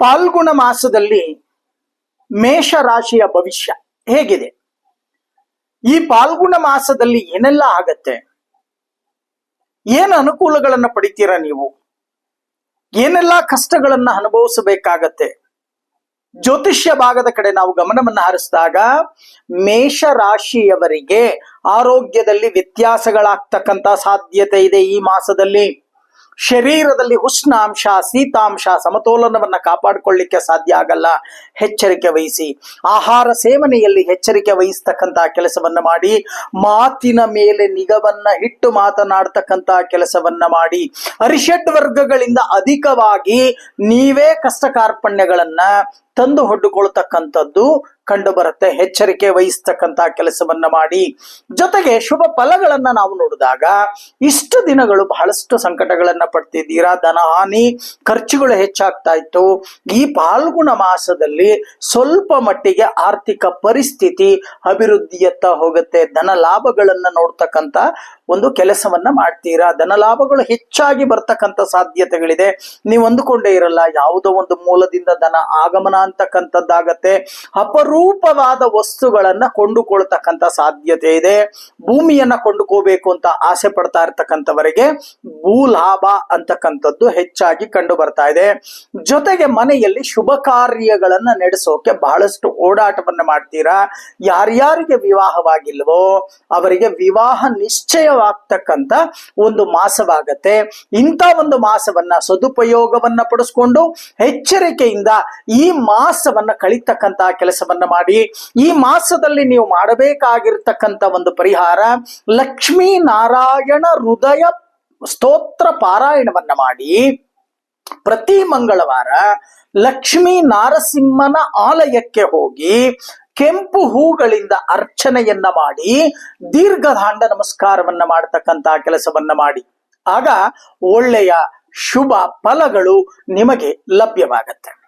ಪಾಲ್ಗುಣ ಮಾಸದಲ್ಲಿ ಮೇಷ ರಾಶಿಯ ಭವಿಷ್ಯ ಹೇಗಿದೆ? ಈ ಪಾಲ್ಗುಣ ಮಾಸದಲ್ಲಿ ಏನೆಲ್ಲ ಆಗತ್ತೆ? ಏನು ಅನುಕೂಲಗಳನ್ನ ಪಡಿತೀರಾ ನೀವು? ಏನೆಲ್ಲ ಕಷ್ಟಗಳನ್ನ ಅನುಭವಿಸಬೇಕಾಗತ್ತೆ? ಜ್ಯೋತಿಷ್ಯ ಭಾಗದ ಕಡೆ ನಾವು ಗಮನವನ್ನು ಹರಿಸಿದಾಗ ಮೇಷ ರಾಶಿಯವರಿಗೆ ಆರೋಗ್ಯದಲ್ಲಿ ವ್ಯತ್ಯಾಸಗಳಾಗ್ತಕ್ಕಂತ ಸಾಧ್ಯತೆ ಇದೆ ಈ ಮಾಸದಲ್ಲಿ. ಶರೀರದಲ್ಲಿ ಉಷ್ಣಾಂಶ, ಶೀತಾಂಶ ಸಮತೋಲನವನ್ನ ಕಾಪಾಡಿಕೊಳ್ಳಿಕ್ಕೆ ಸಾಧ್ಯ ಆಗಲ್ಲ. ಎಚ್ಚರಿಕೆ ವಹಿಸಿ. ಆಹಾರ ಸೇವನೆಯಲ್ಲಿ ಎಚ್ಚರಿಕೆ ವಹಿಸ್ತಕ್ಕಂತ ಕೆಲಸವನ್ನ ಮಾಡಿ. ಮಾತಿನ ಮೇಲೆ ನಿಗವನ್ನ ಇಟ್ಟು ಮಾತನಾಡ್ತಕ್ಕಂತ ಕೆಲಸವನ್ನ ಮಾಡಿ. ಅರಿಷಡ್ ವರ್ಗಗಳಿಂದ ಅಧಿಕವಾಗಿ ನೀವೇ ಕಷ್ಟ ಕಾರ್ಪಣ್ಯಗಳನ್ನ ತಂದು ಹೊಡ್ಡುಕೊಳ್ತಕ್ಕಂಥದ್ದು ಕಂಡು ಬರುತ್ತೆ ಎಚ್ಚರಿಕೆ ವಹಿಸ್ತಕ್ಕಂತ ಕೆಲಸವನ್ನ ಮಾಡಿ. ಜೊತೆಗೆ ಶುಭ ಫಲಗಳನ್ನ ನಾವು ನೋಡಿದಾಗ ಇಷ್ಟು ದಿನಗಳು ಬಹಳಷ್ಟು ಸಂಕಟಗಳನ್ನ ಪಡ್ತಿದ್ದೀರಾ? ಧನಹಾನಿ ಖರ್ಚುಗಳು ಹೆಚ್ಚಾಗ್ತಾ ಇತ್ತು. ಈ ಪಾಲ್ಗುಣ ಮಾಸದಲ್ಲಿ ಸ್ವಲ್ಪ ಮಟ್ಟಿಗೆ ಆರ್ಥಿಕ ಪರಿಸ್ಥಿತಿ ಅಭಿವೃದ್ಧಿಯತ್ತ ಹೋಗುತ್ತೆ. ಧನ ಲಾಭಗಳನ್ನ ನೋಡ್ತಕ್ಕಂತ ಒಂದು ಕೆಲಸವನ್ನ ಮಾಡ್ತೀರಾ? ಧನ ಲಾಭಗಳು ಹೆಚ್ಚಾಗಿ ಬರ್ತಕ್ಕಂಥ ಸಾಧ್ಯತೆಗಳಿದೆ. ನೀವು ಅಂದುಕೊಂಡೇ ಇರಲ್ಲ, ಯಾವುದೋ ಒಂದು ಮೂಲದಿಂದ ಧನ ಆಗಮನ ಅಂತಕ್ಕಂಥದ್ದಾಗತ್ತೆ. ಅಪರೂಪವಾದ ವಸ್ತುಗಳನ್ನ ಕೊಂಡುಕೊಳ್ತಕ್ಕಂಥ ಸಾಧ್ಯತೆ ಇದೆ. ಭೂಮಿಯನ್ನ ಕೊಂಡುಕೋಬೇಕು ಅಂತ ಆಸೆ ಪಡ್ತಾ ಇರ್ತಕ್ಕಂಥವರಿಗೆ ಭೂ ಲಾಭ ಅಂತಕ್ಕಂಥದ್ದು ಹೆಚ್ಚಾಗಿ ಕಂಡು ಬರ್ತಾ ಇದೆ. ಜೊತೆಗೆ ಮನೆಯಲ್ಲಿ ಶುಭ ಕಾರ್ಯಗಳನ್ನ ನಡೆಸೋಕೆ ಬಹಳಷ್ಟು ಓಡಾಟವನ್ನ ಮಾಡ್ತೀರಾ? ಯಾರ್ಯಾರಿಗೆ ವಿವಾಹವಾಗಿಲ್ವೋ ಅವರಿಗೆ ವಿವಾಹ ನಿಶ್ಚಯವಾಗ್ತಕ್ಕಂಥ ಒಂದು ಮಾಸವಾಗತ್ತೆ. ಇಂಥ ಒಂದು ಮಾಸವನ್ನ ಸದುಪಯೋಗವನ್ನ ಪಡಿಸ್ಕೊಂಡು, ಎಚ್ಚರಿಕೆಯಿಂದ ಈ ಮಾಸವನ್ನ ಕಳಿತಕ್ಕಂತಹ ಕೆಲಸವನ್ನ ಮಾಡಿ, ಈ ಮಾಸದಲ್ಲಿ ನೀವು ಮಾಡಬೇಕಾಗಿರ್ತಕ್ಕಂಥ ಒಂದು ಪರಿಹಾರ ಲಕ್ಷ್ಮೀ ನಾರಾಯಣ ಹೃದಯ ಸ್ತೋತ್ರ ಪಾರಾಯಣವನ್ನ ಮಾಡಿ. ಪ್ರತಿ ಮಂಗಳವಾರ ಲಕ್ಷ್ಮೀ ನಾರಸಿಂಹನ ಆಲಯಕ್ಕೆ ಹೋಗಿ ಕೆಂಪು ಹೂಗಳಿಂದ ಅರ್ಚನೆಯನ್ನ ಮಾಡಿ, ದೀರ್ಘದಾಂಡ ನಮಸ್ಕಾರವನ್ನ ಮಾಡತಕ್ಕಂತ ಕೆಲಸವನ್ನ ಮಾಡಿ. ಆಗ ಒಳ್ಳೆಯ ಶುಭ ಫಲಗಳು ನಿಮಗೆ ಲಭ್ಯವಾಗತ್ತೆ.